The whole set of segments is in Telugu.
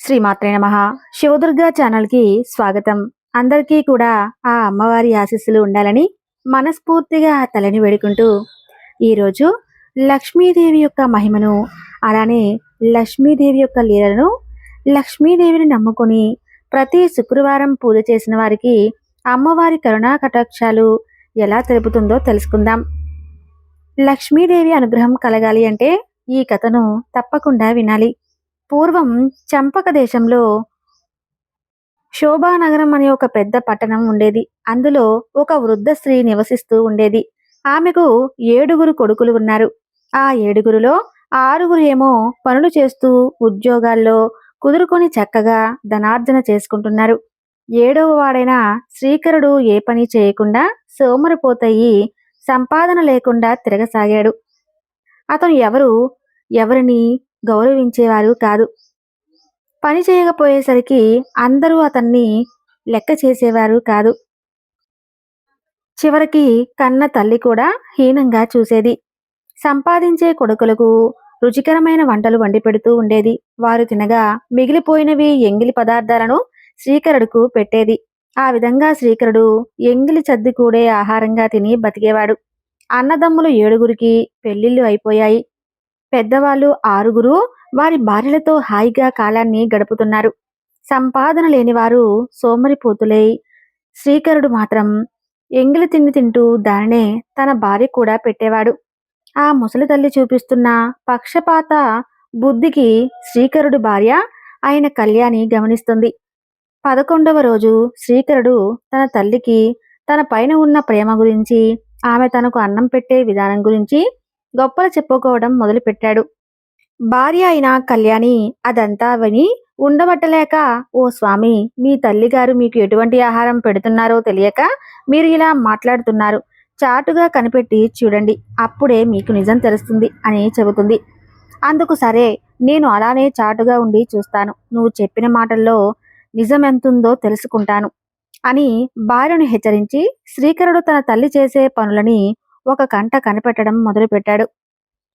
శ్రీమాత్రే నమ. శివదుర్గా ఛానల్కి స్వాగతం. అందరికీ కూడా ఆ అమ్మవారి ఆశీస్సులు ఉండాలని మనస్ఫూర్తిగా తలని వేడుకుంటూ ఈరోజు లక్ష్మీదేవి యొక్క మహిమను అలానే లక్ష్మీదేవి యొక్క లీలలను లక్ష్మీదేవిని నమ్ముకొని ప్రతి శుక్రవారం పూజ చేసిన వారికి అమ్మవారి కరుణా కటాక్షాలు ఎలా తెలుపుతుందో తెలుసుకుందాం. లక్ష్మీదేవి అనుగ్రహం కలగాలి అంటే ఈ కథను తప్పకుండా వినాలి. పూర్వం చంపక దేశంలో శోభానగరం అనే ఒక పెద్ద పట్టణం ఉండేది. అందులో ఒక వృద్ధ స్త్రీ నివసిస్తూ ఉండేది. ఆమెకు ఏడుగురు కొడుకులు ఉన్నారు. ఆ ఏడుగురులో ఆరుగురు ఏమో పనులు చేస్తూ ఉద్యోగాల్లో కుదురుకొని చక్కగా ధనార్జన చేసుకుంటున్నారు. ఏడవ వాడైన శ్రీకరుడు ఏ పని చేయకుండా సోమరిపోతయి సంపాదన లేకుండా తిరగసాగాడు. అతను ఎవరు? ఎవరిని? గౌరవించేవారు కాదు. పని చేయకపోయేసరికి అందరూ అతన్ని లెక్క చేసేవారు కాదు. చివరికి కన్న తల్లి కూడా హీనంగా చూసేది. సంపాదించే కొడుకులకు రుచికరమైన వంటలు వండి పెడుతూ ఉండేది. వారు తినగా మిగిలిపోయినవి ఎంగిలి పదార్థాలను శ్రీకరుడుకు పెట్టేది. ఆ విధంగా శ్రీకరుడు ఎంగిలి చద్ది కూడే ఆహారంగా తిని బతికేవాడు. అన్నదమ్ములు ఏడుగురికి పెళ్ళిళ్ళు అయిపోయాయి. పెద్దవాళ్ళు ఆరుగురు వారి భార్యలతో హాయిగా కాలాన్ని గడుపుతున్నారు. సంపాదన లేనివారు సోమరిపోతులై శ్రీకరుడు మాత్రం ఎంగిలి తిండి తింటూ దానినే తన భార్య కూడా పెట్టేవాడు. ఆ ముసలి తల్లి చూపిస్తున్న పక్షపాత బుద్ధికి శ్రీకరుడు భార్య ఆయన కళ్యాణి గమనిస్తుంది. పదకొండవ రోజు శ్రీకరుడు తన తల్లికి తన పైన ఉన్న ప్రేమ గురించి ఆమె తనకు అన్నం పెట్టే విధానం గురించి గొప్పలు చెప్పుకోవడం మొదలుపెట్టాడు. భార్య అయిన కళ్యాణి అదంతా విని ఉండబట్టలేక ఓ స్వామి మీ తల్లిగారు మీకు ఎటువంటి ఆహారం పెడుతున్నారో తెలియక మీరు ఇలా మాట్లాడుతున్నారు. చాటుగా కనిపెట్టి చూడండి అప్పుడే మీకు నిజం తెలుస్తుంది అని చెబుతుంది. అందుకు సరే నేను అలానే చాటుగా ఉండి చూస్తాను. నువ్వు చెప్పిన మాటల్లో నిజం ఎంతుందో తెలుసుకుంటాను అని భార్యను హెచ్చరించి శ్రీకరుడు తన తల్లి చేసే పనులని ఒక కంట కనిపెట్టడం మొదలుపెట్టాడు.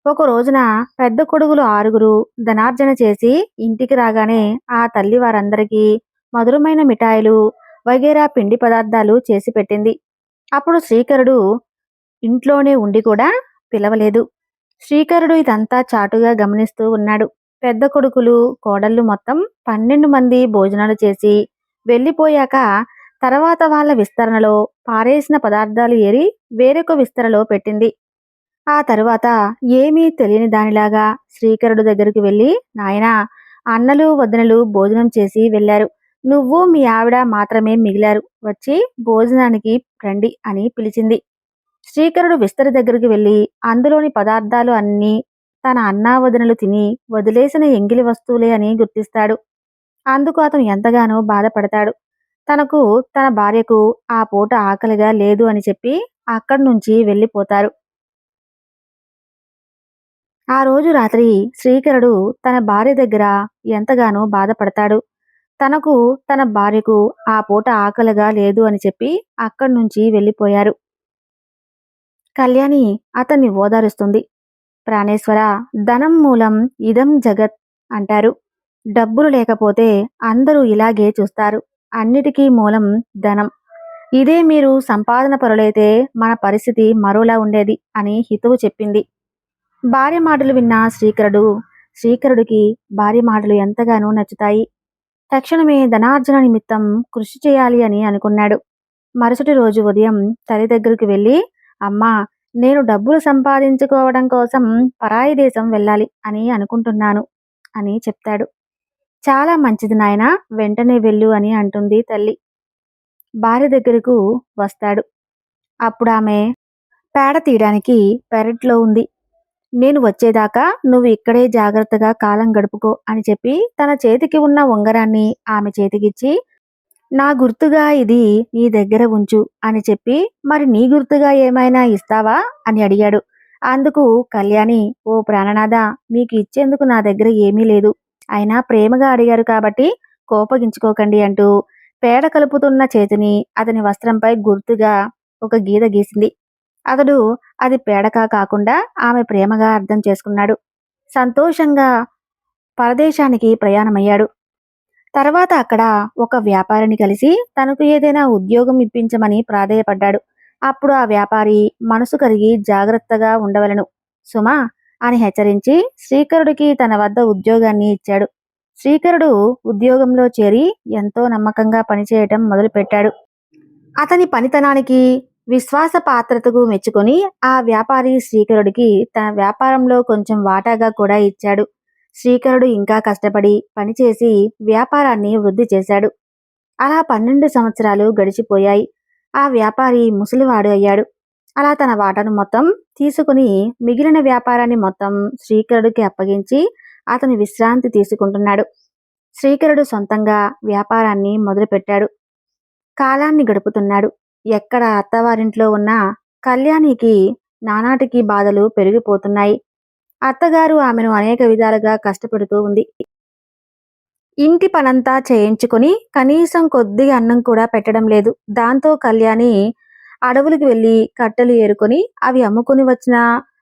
ఒక రోజున పెద్ద కొడుకులు ఆరుగురు ధనార్జన చేసి ఇంటికి రాగానే ఆ తల్లి వారందరికీ మధురమైన మిఠాయిలు వగేరా పిండి పదార్థాలు చేసి పెట్టింది. అప్పుడు శ్రీకరుడు ఇంట్లోనే ఉండి కూడా పిలవలేదు. శ్రీకరుడు ఇదంతా చాటుగా గమనిస్తూ ఉన్నాడు. పెద్ద కొడుకులు కోడళ్ళు మొత్తం పన్నెండు మంది భోజనాలు చేసి వెళ్ళిపోయాక తర్వాత వాళ్ళ విస్తరణలో పారేసిన పదార్థాలు ఏరి వేరొక విస్తరలో పెట్టింది. ఆ తరువాత ఏమీ తెలియని దానిలాగా శ్రీకరుడు దగ్గరికి వెళ్ళి నాయనా అన్నలు వదనలు భోజనం చేసి వెళ్ళారు. నువ్వు మీ ఆవిడ మాత్రమే మిగిలారు. వచ్చి భోజనానికి రండి అని పిలిచింది. శ్రీకరుడు విస్తరి దగ్గరికి వెళ్ళి అందులోని పదార్థాలు అన్నీ తన అన్నా వదనలు తిని వదిలేసిన ఎంగిలి వస్తువులే అని గుర్తిస్తాడు. అందుకు అతను ఎంతగానో బాధపడతాడు. తనకు తన భార్యకు ఆ పూట ఆకలిగా లేదు అని చెప్పి అక్కడి నుంచి వెళ్ళిపోతారు. ఆ రోజు రాత్రి శ్రీకరుడు తన భార్య దగ్గర ఎంతగానో బాధపడతాడు. తనకు తన భార్యకు ఆ పూట ఆకలిగా లేదు అని చెప్పి అక్కడి నుంచి వెళ్ళిపోయారు. కళ్యాణి అతన్ని ఓదారుస్తుంది. ప్రాణేశ్వర ధనం మూలం ఇదం జగత్ అంటారు. డబ్బులు లేకపోతే అందరూ ఇలాగే చూస్తారు. అన్నిటికీ మూలం ధనం. ఇదే మీరు సంపాదన పరులైతే మన పరిస్థితి మరోలా ఉండేది అని హితువు చెప్పింది. భార్య మాటలు విన్న శ్రీకరుడు శ్రీకరుడికి భార్య మాటలు ఎంతగానో నచ్చుతాయి. తక్షణమే ధనార్జన నిమిత్తం కృషి చేయాలి అని అనుకున్నాడు. మరుసటి రోజు ఉదయం తల్లి దగ్గరికి వెళ్ళి అమ్మా నేను డబ్బులు సంపాదించుకోవడం కోసం పరాయి దేశం వెళ్ళాలి అని అనుకుంటున్నాను అని చెప్తాడు. చాలా మంచిది నాయన వెంటనే వెళ్ళు అని అంటుంది తల్లి. భార్య దగ్గరకు వస్తాడు. అప్పుడు ఆమె పేడ తీయడానికి పెరట్లో ఉంది. నేను వచ్చేదాకా నువ్వు ఇక్కడే జాగ్రత్తగా కాలం గడుపుకో అని చెప్పి తన చేతికి ఉన్న ఉంగరాన్ని ఆమె చేతికిచ్చి నా గుర్తుగా ఇది నీ దగ్గర ఉంచు అని చెప్పి మరి నీ గుర్తుగా ఏమైనా ఇస్తావా అని అడిగాడు. అందుకు కళ్యాణి ఓ ప్రాణనాథ మీకు ఇచ్చేందుకు నా దగ్గర ఏమీ లేదు. అయినా ప్రేమగా అడిగారు కాబట్టి కోపగించుకోకండి అంటూ పేడ కలుపుతున్న చేతిని అతని వస్త్రంపై గుర్తుగా ఒక గీత గీసింది. అతడు అది పేడకా కాకుండా ఆమె ప్రేమగా అర్థం చేసుకున్నాడు. సంతోషంగా పరదేశానికి ప్రయాణమయ్యాడు. తర్వాత అక్కడ ఒక వ్యాపారిని కలిసి తనకు ఏదైనా ఉద్యోగం ఇప్పించమని ప్రాధేయపడ్డాడు. అప్పుడు ఆ వ్యాపారి మనసు కరిగి జాగ్రత్తగా ఉండవలను. సుమా అని హెచ్చరించి శ్రీకరుడికి తన వద్ద ఉద్యోగాన్ని ఇచ్చాడు. శ్రీకరుడు ఉద్యోగంలో చేరి ఎంతో నమ్మకంగా పనిచేయటం మొదలుపెట్టాడు. అతని పనితనానికి విశ్వాస పాత్రతకు మెచ్చుకొని ఆ వ్యాపారి శ్రీకరుడికి తన వ్యాపారంలో కొంచెం వాటాగా కూడా ఇచ్చాడు. శ్రీకరుడు ఇంకా కష్టపడి పనిచేసి వ్యాపారాన్ని వృద్ధి చేశాడు. అలా పన్నెండు సంవత్సరాలు గడిచిపోయాయి. ఆ వ్యాపారి ముసలివాడు అయ్యాడు. అలా తన వాటాను మొత్తం తీసుకుని మిగిలిన వ్యాపారాన్ని మొత్తం శ్రీకరుడికి అప్పగించి అతని విశ్రాంతి తీసుకుంటున్నాడు. శ్రీకరుడు సొంతంగా వ్యాపారాన్ని మొదలుపెట్టాడు. కాలాన్ని గడుపుతున్నాడు. ఎక్కడ అత్తవారింట్లో ఉన్న కళ్యాణికి నానాటికి బాధలు పెరిగిపోతున్నాయి. అత్తగారు ఆమెను అనేక విధాలుగా కష్టపెడుతూ ఉంది. ఇంటి పనంతా చేయించుకొని కనీసం కొద్దిగా అన్నం కూడా పెట్టడం లేదు. దాంతో కళ్యాణి అడవులకు వెళ్ళి కట్టెలు ఏరుకొని అవి అమ్ముకుని వచ్చిన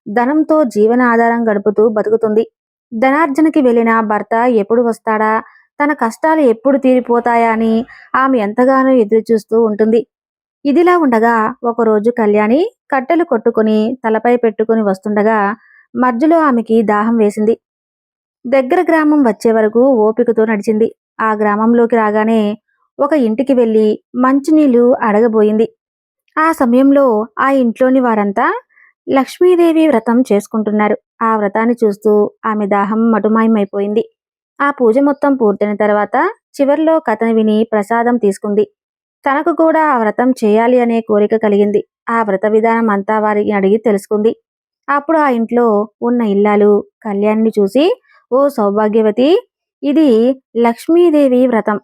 ధనంతో జీవనాధారం గడుపుతూ బతుకుతుంది. ధనార్జనకి వెళ్ళిన భర్త ఎప్పుడు వస్తాడా? తన కష్టాలు ఎప్పుడు తీరిపోతాయా అని ఆమె ఎంతగానో ఎదురుచూస్తూ ఉంటుంది. ఇదిలా ఉండగా ఒకరోజు కళ్యాణి కట్టెలు కొట్టుకుని తలపై పెట్టుకుని వస్తుండగా మధ్యలో ఆమెకి దాహం వేసింది. దగ్గర గ్రామం వచ్చే వరకు ఓపికతో నడిచింది. ఆ గ్రామంలోకి రాగానే ఒక ఇంటికి వెళ్ళి మంచినీళ్ళు అడగబోయింది. ఆ సమయంలో ఆ ఇంట్లోని వారంతా లక్ష్మీదేవి వ్రతం చేసుకుంటున్నారు. ఆ వ్రతాన్ని చూస్తూ ఆమె దాహం మటుమాయమైపోయింది. ఆ పూజ మొత్తం పూర్తయిన తర్వాత చివర్లో కథను విని ప్రసాదం తీసుకుంది. తనకు కూడా ఆ వ్రతం చేయాలి అనే కోరిక కలిగింది. ఆ వ్రత విధానం అంతా వారిని అడిగి తెలుసుకుంది. అప్పుడు ఆ ఇంట్లో ఉన్న ఇల్లాలు కళ్యాణిని చూసి ఓ సౌభాగ్యవతి ఇది లక్ష్మీదేవి వ్రతం.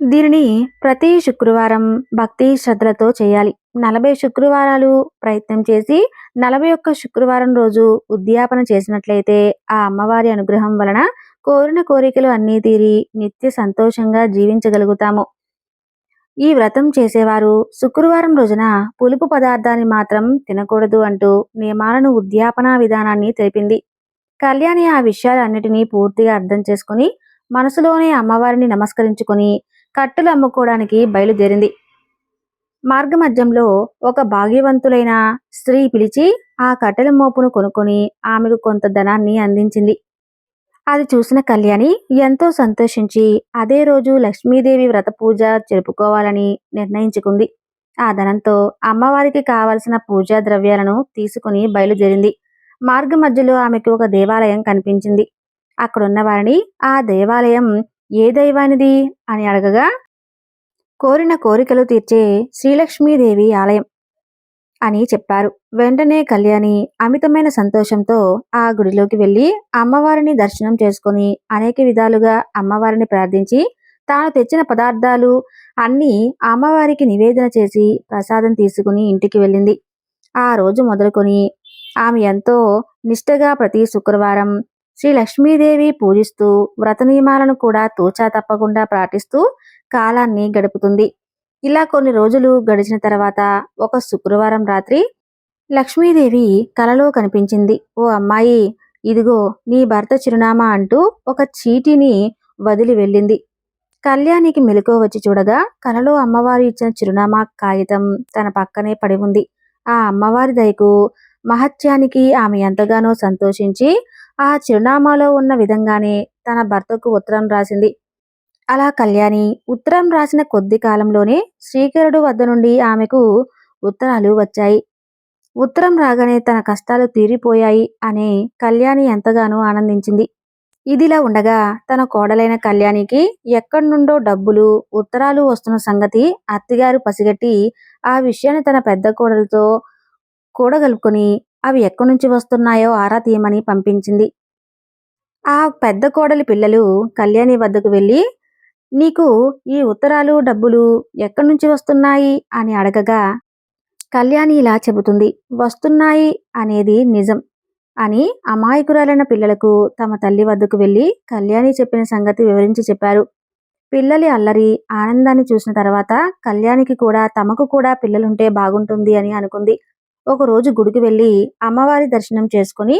దీనిని ప్రతి శుక్రవారం భక్తి శ్రద్ధలతో చేయాలి. నలభై శుక్రవారాలు ప్రయత్నం చేసి నలభై ఒక్క శుక్రవారం రోజు ఉద్యాపన చేసినట్లయితే ఆ అమ్మవారి అనుగ్రహం వలన కోరిన కోరికలు అన్నీ తీరి నిత్య సంతోషంగా జీవించగలుగుతాము. ఈ వ్రతం చేసేవారు శుక్రవారం రోజున పులుపు పదార్థాన్ని మాత్రం తినకూడదు అంటూ నియమాలను ఉద్యాపన విధానాన్ని తెలిపింది. కళ్యాణి ఆ విషయాలన్నిటినీ పూర్తిగా అర్థం చేసుకుని మనసులోనే అమ్మవారిని నమస్కరించుకుని కట్టెలు అమ్ముకోవడానికి బయలుదేరింది. మార్గమధ్యంలో ఒక భాగ్యవంతులైన స్త్రీ పిలిచి ఆ కట్టెల మోపును కొనుక్కొని ఆమెకు కొంత ధనాన్ని అందించింది. అది చూసిన కళ్యాణి ఎంతో సంతోషించి అదే రోజు లక్ష్మీదేవి వ్రత పూజ జరుపుకోవాలని నిర్ణయించుకుంది. ఆ ధనంతో అమ్మవారికి కావలసిన పూజా ద్రవ్యాలను తీసుకుని బయలుదేరింది. మార్గ మధ్యలో ఆమెకు ఒక దేవాలయం కనిపించింది. అక్కడున్న వారిని ఆ దేవాలయం ఏ దైవానిది? అని అడగగా కోరిన కోరికలు తీర్చే శ్రీలక్ష్మీదేవి ఆలయం అని చెప్పారు. వెంటనే కళ్యాణి అమితమైన సంతోషంతో ఆ గుడిలోకి వెళ్ళి అమ్మవారిని దర్శనం చేసుకుని అనేక విధాలుగా అమ్మవారిని ప్రార్థించి తాను తెచ్చిన పదార్థాలు అన్నీ అమ్మవారికి నివేదన చేసి ప్రసాదం తీసుకుని ఇంటికి వెళ్ళింది. ఆ రోజు మొదలుకొని ఆమె ఎంతో నిష్టగా ప్రతి శుక్రవారం శ్రీ లక్ష్మీదేవి పూజిస్తూ వ్రత నియమాలను కూడా తూచా తప్పకుండా పాటిస్తూ కాలాన్ని గడుపుతుంది. ఇలా కొన్ని రోజులు గడిచిన తర్వాత ఒక శుక్రవారం రాత్రి లక్ష్మీదేవి కలలో కనిపించింది. ఓ అమ్మాయి ఇదిగో నీ భర్త చిరునామా అంటూ ఒక చీటిని వదిలి వెళ్ళింది. కళ్యాణికి మెలకువ వచ్చి చూడగా కలలో అమ్మవారు ఇచ్చిన చిరునామా కాగితం తన పక్కనే పడి ఉంది. ఆ అమ్మవారి దయకు మహత్యానికి ఆమె ఎంతగానో సంతోషించి ఆ చిరునామాలో ఉన్న విధంగానే తన భర్తకు ఉత్తరం రాసింది. అలా కళ్యాణి ఉత్తరం రాసిన కొద్ది కాలంలోనే శ్రీకరుడు వద్ద నుండి ఆమెకు ఉత్తరాలు వచ్చాయి. ఉత్తరం రాగానే తన కష్టాలు తీరిపోయాయి అని కళ్యాణి ఎంతగానో ఆనందించింది. ఇదిలా ఉండగా తన కోడలైన కళ్యాణికి ఎక్కడి నుండో డబ్బులు ఉత్తరాలు వస్తున్న సంగతి అత్తగారు పసిగట్టి ఆ విషయాన్ని తన పెద్ద కోడలతో కూడగలుపుకొని అవి ఎక్కడి నుంచి వస్తున్నాయో ఆరా తీయమని పంపించింది. ఆ పెద్ద కోడలి పిల్లలు కళ్యాణి వద్దకు వెళ్ళి నీకు ఈ ఉత్తరాలు డబ్బులు ఎక్కడి నుంచి వస్తున్నాయి? అని అడగగా కళ్యాణి ఇలా చెబుతుంది వస్తున్నాయి అనేది నిజం అని అమాయకురాలైన పిల్లలకు తమ తల్లి వద్దకు వెళ్ళి కళ్యాణి చెప్పిన సంగతి వివరించి చెప్పారు. పిల్లలి అల్లరి ఆనందాన్ని చూసిన తర్వాత కళ్యాణికి కూడా తమకు కూడా పిల్లలుంటే బాగుంటుంది అని అనుకుంది. ఒకరోజు గుడికి వెళ్ళి అమ్మవారి దర్శనం చేసుకుని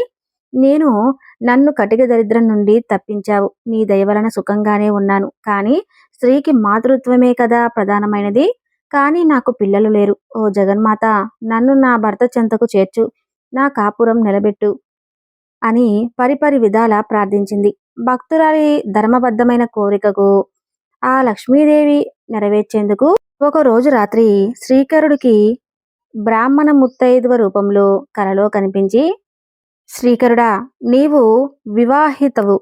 నేను నన్ను కటిక దరిద్రం నుండి తప్పించావు. నీ దయ వలన సుఖంగానే ఉన్నాను. కానీ స్త్రీకి మాతృత్వమే కదా ప్రధానమైనది. కానీ నాకు పిల్లలు లేరు. ఓ జగన్మాత నన్ను నా భర్త చెంతకు చేర్చు. నా కాపురం నిలబెట్టు అని పరిపరి విధాల ప్రార్థించింది. భక్తురాలి ధర్మబద్ధమైన కోరికకు ఆ లక్ష్మీదేవి నెరవేర్చేందుకు ఒక రోజు రాత్రి శ్రీకరుడికి బ్రాహ్మణ ముత్తైదువ రూపంలో కలలో కనిపించి శ్రీకరుడా నీవు వివాహితవు.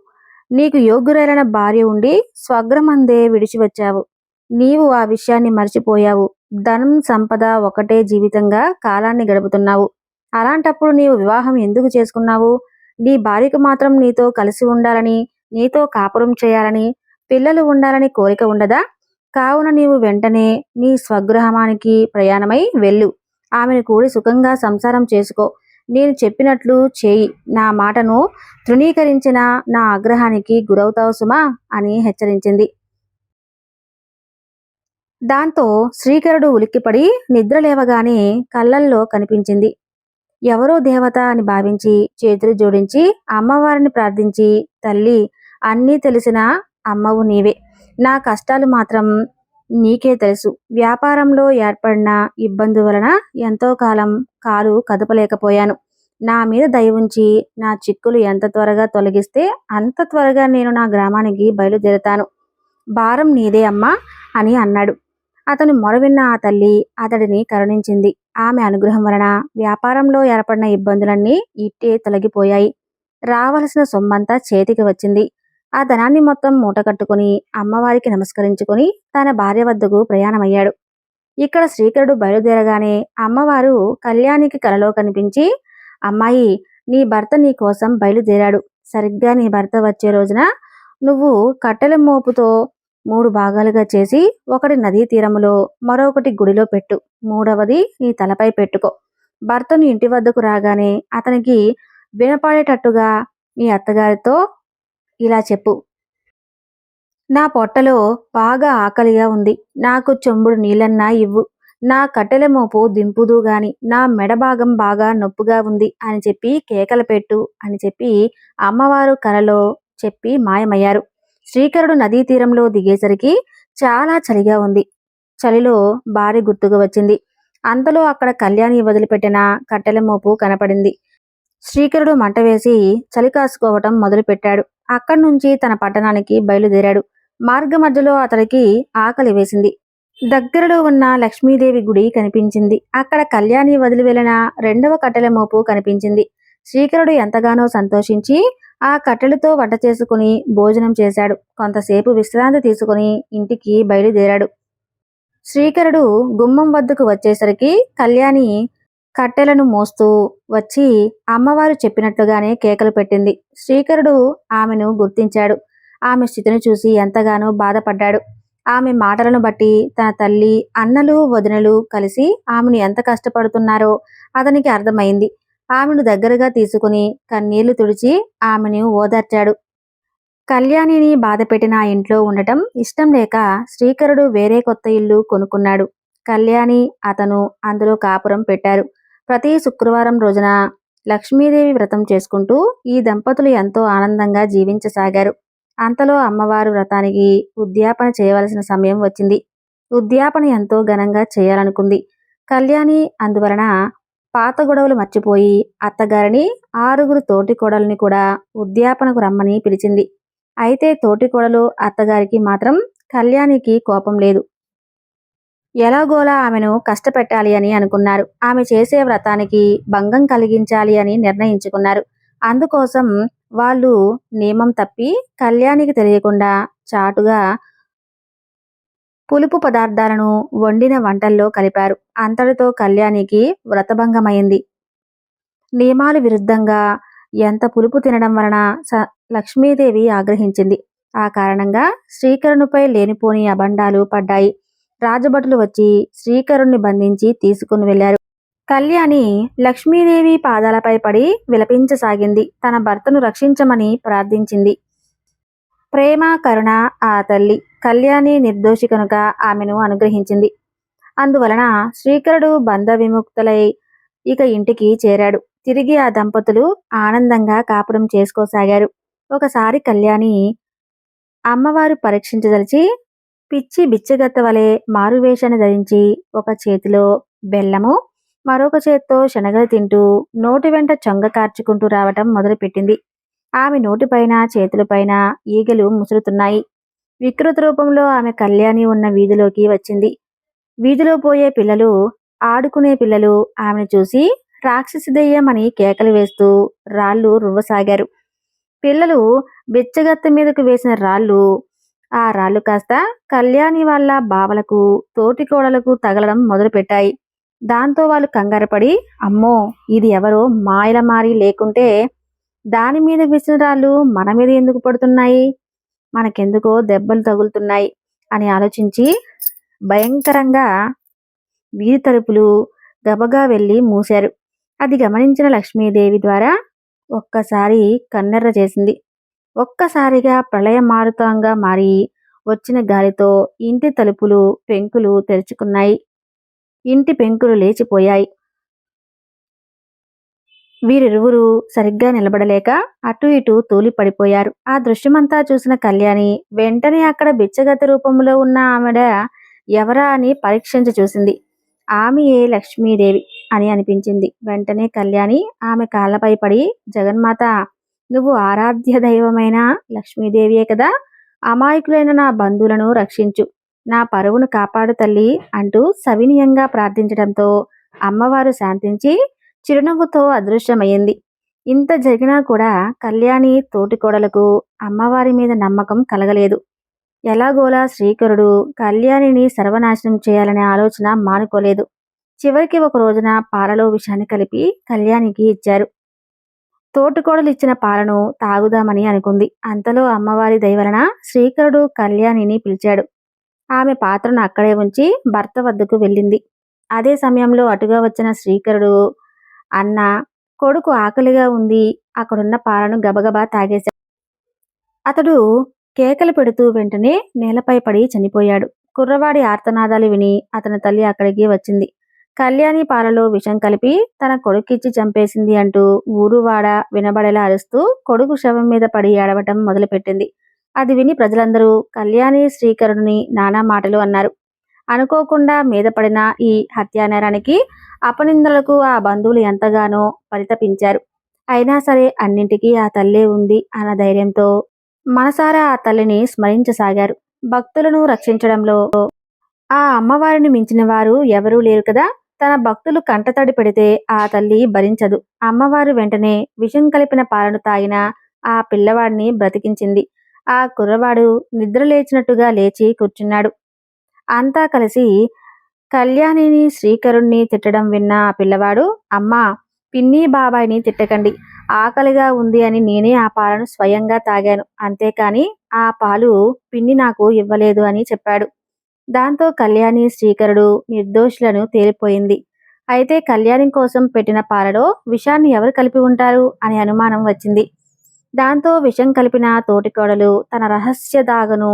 నీకు యోగ్యురైన భార్య ఉండి స్వగ్రమందే విడిచి వచ్చావు నీవు ఆ విషయాన్ని మర్చిపోయావు. ధనం సంపద ఒకటే జీవితంగా కాలాన్ని గడుపుతున్నావు. అలాంటప్పుడు నీవు వివాహం ఎందుకు చేసుకున్నావు? నీ భార్యకు మాత్రం నీతో కలిసి ఉండాలని నీతో కాపురం చేయాలని పిల్లలు ఉండాలని కోరిక ఉండదా? కావున నీవు వెంటనే నీ స్వగృహమానికి ప్రయాణమై వెళ్ళు. ఆమెను కూడి సుఖంగా సంసారం చేసుకో. నేను చెప్పినట్లు చేయి. నా మాటను తృణీకరించిన నా ఆగ్రహానికి గురవుతావు సుమా అని హెచ్చరించింది. దాంతో శ్రీకరుడు ఉలిక్కిపడి నిద్ర లేవగానే కళ్ళల్లో కనిపించింది. ఎవరో దేవత అని భావించి చేతులు జోడించి అమ్మవారిని ప్రార్థించి తల్లి అన్నీ తెలిసిన అమ్మవు నీవే. నా కష్టాలు మాత్రం నీకే తెలుసు. వ్యాపారంలో ఏర్పడిన ఇబ్బంది వలన ఎంతో కాలం కాలు కదపలేకపోయాను. నా మీద దయ ఉంచి నా చిక్కులు ఎంత త్వరగా తొలగిస్తే అంత త్వరగా నేను నా గ్రామానికి బయలుదేరుతాను. భారం నీదే అమ్మా అని అన్నాడు. అతను మొరవిన్న ఆ తల్లి అతడిని కరుణించింది. ఆమె అనుగ్రహం వలన వ్యాపారంలో ఏర్పడిన ఇబ్బందులన్నీ ఇట్టే తొలగిపోయాయి. రావలసిన సొమ్మంతా చేతికి వచ్చింది. ఆ ధనాన్ని మొత్తం మూట కట్టుకుని అమ్మవారికి నమస్కరించుకుని తన భార్య వద్దకు ప్రయాణమయ్యాడు. ఇక్కడ శ్రీకరుడు బయలుదేరగానే అమ్మవారు కళ్యాణికి కలలో కనిపించి అమ్మాయి నీ భర్త నీ కోసం బయలుదేరాడు. సరిగ్గా నీ భర్త వచ్చే రోజున నువ్వు కట్టెల మోపుతో మూడు భాగాలుగా చేసి ఒకటి నదీ తీరములో మరొకటి గుడిలో పెట్టు. మూడవది నీ తలపై పెట్టుకో. భర్తను ఇంటి వద్దకు రాగానే అతనికి వినపడేటట్టుగా మీ అత్తగారితో ఇలా చెప్పు. నా పొట్టలో బాగా ఆకలిగా ఉంది. నాకు చెంబుడు నీళ్ళన్నా ఇవ్వు. నా కట్టెల మోపు దింపుదు గాని నా మెడ భాగం బాగా నొప్పుగా ఉంది అని చెప్పి కేకలు పెట్టు అని చెప్పి అమ్మవారు కలలో చెప్పి మాయమయ్యారు. శ్రీకరుడు నదీ తీరంలో దిగేసరికి చాలా చలిగా ఉంది. చలిలో భారీ గుర్తుకు వచ్చింది. అంతలో అక్కడ కళ్యాణి వదిలిపెట్టిన కట్టెల మోపు కనపడింది. శ్రీకరుడు మంట వేసి చలి కాసుకోవటం మొదలుపెట్టాడు. అక్కడి నుంచి తన పట్టణానికి బయలుదేరాడు. మార్గ మధ్యలో అతడికి ఆకలి వేసింది. దగ్గరలో ఉన్న లక్ష్మీదేవి గుడి కనిపించింది. అక్కడ కళ్యాణి వదిలి వెళ్ళిన రెండవ కట్టెల మోపు కనిపించింది. శ్రీకరుడు ఎంతగానో సంతోషించి ఆ కట్టెలతో వంట చేసుకుని భోజనం చేశాడు. కొంతసేపు విశ్రాంతి తీసుకుని ఇంటికి బయలుదేరాడు. శ్రీకరుడు గుమ్మం వద్దకు వచ్చేసరికి కళ్యాణి కట్టెలను మోస్తూ వచ్చి అమ్మవారు చెప్పినట్లుగానే కేకలు పెట్టింది. శ్రీకరుడు ఆమెను గుర్తించాడు. ఆమె స్థితిని చూసి ఎంతగానో బాధపడ్డాడు. ఆమె మాటలను బట్టి తన తల్లి అన్నలు వదినలు కలిసి ఆమెను ఎంత కష్టపడుతున్నారో అతనికి అర్థమైంది. ఆమెను దగ్గరగా తీసుకుని కన్నీళ్ళు తుడిచి ఆమెను ఓదార్చాడు. కళ్యాణిని బాధపెట్టిన ఆ ఇంట్లో ఉండటం ఇష్టం లేక శ్రీకరుడు వేరే కొత్త ఇల్లు కొనుక్కున్నాడు. కళ్యాణి అతను అందులో కాపురం పెట్టారు. ప్రతి శుక్రవారం రోజున లక్ష్మీదేవి వ్రతం చేసుకుంటూ ఈ దంపతులు ఎంతో ఆనందంగా జీవించసాగారు. అంతలో అమ్మవారు వ్రతానికి ఉద్యాపన చేయవలసిన సమయం వచ్చింది. ఉద్యాపన ఎంతో ఘనంగా చేయాలనుకుంది. కళ్యాణి అందువలన పాత గొడవలు మర్చిపోయి అత్తగారిని ఆరుగురు తోటి కోడల్ని కూడా ఉద్యాపనకు రమ్మని పిలిచింది. అయితే తోటి కోడలు అత్తగారికి మాత్రం కళ్యాణికి కోపం లేదు. ఎలాగోలా ఆమెను కష్టపెట్టాలి అని అనుకున్నారు. ఆమె చేసే వ్రతానికి భంగం కలిగించాలి అని నిర్ణయించుకున్నారు. అందుకోసం వాళ్ళు నియమం తప్పి కళ్యాణికి తెలియకుండా చాటుగా పులుపు పదార్థాలను వండిన వంటల్లో కలిపారు. అంతటితో కళ్యాణికి వ్రతభంగమైంది. నియమాలు విరుద్ధంగా ఎంత పులుపు తినడం వలన స లక్ష్మీదేవి ఆగ్రహించింది. ఆ కారణంగా శ్రీకరణుపై లేనిపోని అబండాలు పడ్డాయి. రాజభటులు వచ్చి శ్రీకరుణ్ణి బంధించి తీసుకుని వెళ్ళారు కళ్యాణి లక్ష్మీదేవి పాదాలపై పడి విలపించసాగింది. తన భర్తను రక్షించమని ప్రార్థించింది. ప్రేమ కరుణ ఆ తల్లి కళ్యాణి నిర్దోషి కనుక ఆమెను అనుగ్రహించింది. అందువలన శ్రీకరుడు బంధ విముక్తులై ఇక ఇంటికి చేరాడు. తిరిగి ఆ దంపతులు ఆనందంగా కాపురం చేసుకోసాగారు. ఒకసారి కళ్యాణి అమ్మవారు పరీక్షించదలిచి పిచ్చి బిచ్చగత్త వలె మారువేషాన్ని ధరించి ఒక చేతిలో బెల్లము మరొక చేత్తో శనగలు తింటూ నోటి వెంట చొంగ కార్చుకుంటూ రావటం మొదలుపెట్టింది. ఆమె నోటిపైన చేతులపైన ఈగలు ముసురుతున్నాయి. వికృత రూపంలో ఆమె కళ్యాణి ఉన్న వీధిలోకి వచ్చింది. వీధిలో పోయే పిల్లలు ఆడుకునే పిల్లలు ఆమెను చూసి రాక్షసి దెయ్యమని కేకలు వేస్తూ రాళ్ళు రువ్వసాగారు. పిల్లలు బిచ్చగత్త మీదకు వేసిన రాళ్ళు ఆ రాళ్ళు కాస్త కళ్యాణి వాళ్ళ బావలకు తోటి కోడలకు తగలడం మొదలుపెట్టాయి. దాంతో వాళ్ళు కంగారపడి అమ్మో ఇది ఎవరో మాయల మారి లేకుంటే దాని మీద విసిన రాళ్ళు మన మీద ఎందుకు పడుతున్నాయి? మనకెందుకో దెబ్బలు తగులుతున్నాయి అని ఆలోచించి భయంకరంగా వీధి తలుపులు గబగా వెళ్ళి మూశారు. అది గమనించిన లక్ష్మీదేవి ద్వారా ఒక్కసారి కన్నెర్ర చేసింది. ఒక్కసారిగా ప్రళయ మారుతంగా మారి వచ్చిన గాలితో ఇంటి తలుపులు పెంకులు తెరుచుకున్నాయి. ఇంటి పెంకులు లేచిపోయాయి. వీరిరువురు సరిగ్గా నిలబడలేక అటు ఇటు తూలి పడిపోయారు ఆ దృశ్యమంతా చూసిన కళ్యాణి వెంటనే అక్కడ బిచ్చగత రూపంలో ఉన్న ఆమెడ ఎవరా అని పరీక్షించి చూసింది. ఆమెయే లక్ష్మీదేవి అని అనిపించింది. వెంటనే కళ్యాణి ఆమె కాళ్ళపై పడి జగన్మాత నువ్వు ఆరాధ్య దైవమైన లక్ష్మీదేవియే కదా. అమాయకులైన నా బంధువులను రక్షించు. నా పరువును కాపాడు తల్లి అంటూ సవినీయంగా ప్రార్థించడంతో అమ్మవారు శాంతించి చిరునవ్వుతో అదృశ్యమయ్యింది. ఇంత జరిగినా కూడా కళ్యాణి తోటికోడలకు అమ్మవారి మీద నమ్మకం కలగలేదు. ఎలాగోలా శ్రీకరుడు కళ్యాణిని సర్వనాశనం చేయాలనే ఆలోచన మానుకోలేదు. చివరికి ఒక రోజున పాలలో విషాన్ని కలిపి కళ్యాణికి ఇచ్చారు. తోటికోడలు ఇచ్చిన పాలను తాగుదామని అనుకుంది. అంతలో అమ్మవారి దయవలన శ్రీకరుడు కళ్యాణిని పిలిచాడు. ఆమె పాత్రను అక్కడే ఉంచి భర్త వద్దకు వెళ్ళింది. అదే సమయంలో అటుగా వచ్చిన శ్రీకరుడు అన్న కొడుకు ఆకలిగా ఉంది. అక్కడున్న పాలను గబగబా తాగేశాడు అతడు కేకలు పెడుతూ వెంటనే నేలపై పడి చనిపోయాడు. కుర్రవాడి ఆర్తనాదాలు విని అతని తల్లి అక్కడికి వచ్చింది. కళ్యాణి పాలలో విషం కలిపి తన కొడుకిచ్చి చంపేసింది అంటూ ఊరువాడ వినబడేలా అరుస్తూ కొడుకు శవం మీద పడి ఏడవటం మొదలుపెట్టింది. అది విని ప్రజలందరూ కళ్యాణి శ్రీకరుణుని నానా మాటలు అన్నారు. అనుకోకుండా మీద పడిన ఈ హత్యానేరానికి అపనిందలకు ఆ బంధువులు ఎంతగానో పరితపించారు. అయినా సరే అన్నింటికీ ఆ తల్లే ఉంది అన్న ధైర్యంతో మనసారా ఆ తల్లిని స్మరించసాగారు. భక్తులను రక్షించడంలో ఆ అమ్మవారిని మించిన వారు ఎవరూ లేరు కదా? తన భక్తులు కంటతడి పెడితే ఆ తల్లి భరించదు. అమ్మవారు వెంటనే విషం కలిపిన పాలను తాగిన ఆ పిల్లవాడిని బ్రతికించింది. ఆ కుర్రవాడు నిద్ర లేచినట్టుగా లేచి కూర్చున్నాడు. అంతా కలిసి కళ్యాణిని శ్రీకరుణ్ణి తిట్టడం విన్న ఆ పిల్లవాడు అమ్మా పిన్ని బాబాయిని తిట్టకండి. ఆకలిగా ఉంది అని నేనే ఆ పాలను స్వయంగా తాగాను. అంతేకాని ఆ పాలు పిన్ని నాకు ఇవ్వలేదు అని చెప్పాడు. దాంతో కళ్యాణి శ్రీకరుడు నిర్దోషులను తేలిపోయింది. అయితే కళ్యాణి కోసం పెట్టిన పాలలో విషాన్ని ఎవరు కలిపి ఉంటారు అనే అనుమానం వచ్చింది. దాంతో విషం కలిపిన తోటికోడలు తన రహస్య దాగను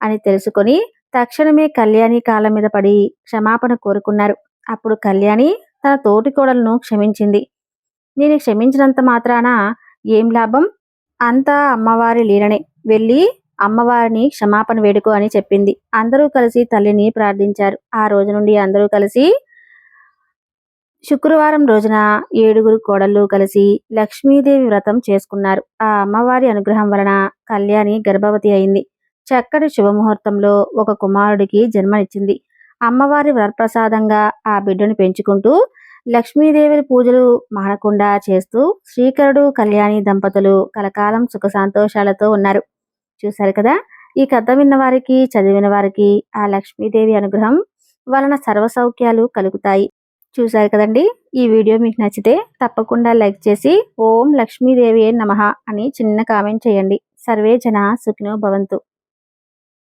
అని తెలుసుకొని తక్షణమే కళ్యాణి కాళ్ళ మీద పడి క్షమాపణ కోరుకున్నారు. అప్పుడు కళ్యాణి తన తోటికోడలను క్షమించింది. నేను క్షమించినంత మాత్రాన ఏం లాభం? అంతా అమ్మవారి లీలనే. వెళ్ళి అమ్మవారిని క్షమాపణ వేడుకో అని చెప్పింది. అందరూ కలిసి తల్లిని ప్రార్థించారు. ఆ రోజు నుండి అందరూ కలిసి శుక్రవారం రోజున ఏడుగురు కోడళ్ళు కలిసి లక్ష్మీదేవి వ్రతం చేసుకున్నారు. ఆ అమ్మవారి అనుగ్రహం వలన కళ్యాణి గర్భవతి అయింది. చక్కటి శుభముహూర్తంలో ఒక కుమారుడికి జన్మనిచ్చింది. అమ్మవారి వరప్రసాదంగా ఆ బిడ్డను పెంచుకుంటూ లక్ష్మీదేవి పూజలు మానకుండా చేస్తూ శ్రీకరుడు కళ్యాణి దంపతులు కలకాలం సుఖ సంతోషాలతో ఉన్నారు. చూశారు కదా? ఈ కథ విన్న వారికి చదివిన వారికి ఆ లక్ష్మీదేవి అనుగ్రహం వలన సర్వ సౌఖ్యాలు కలుగుతాయి. చూశారు కదండి? ఈ వీడియో మీకు నచ్చితే తప్పకుండా లైక్ చేసి ఓం లక్ష్మీదేవి నమ అని చిన్న కామెంట్ చేయండి. సర్వే జన సుఖినో భవంతు.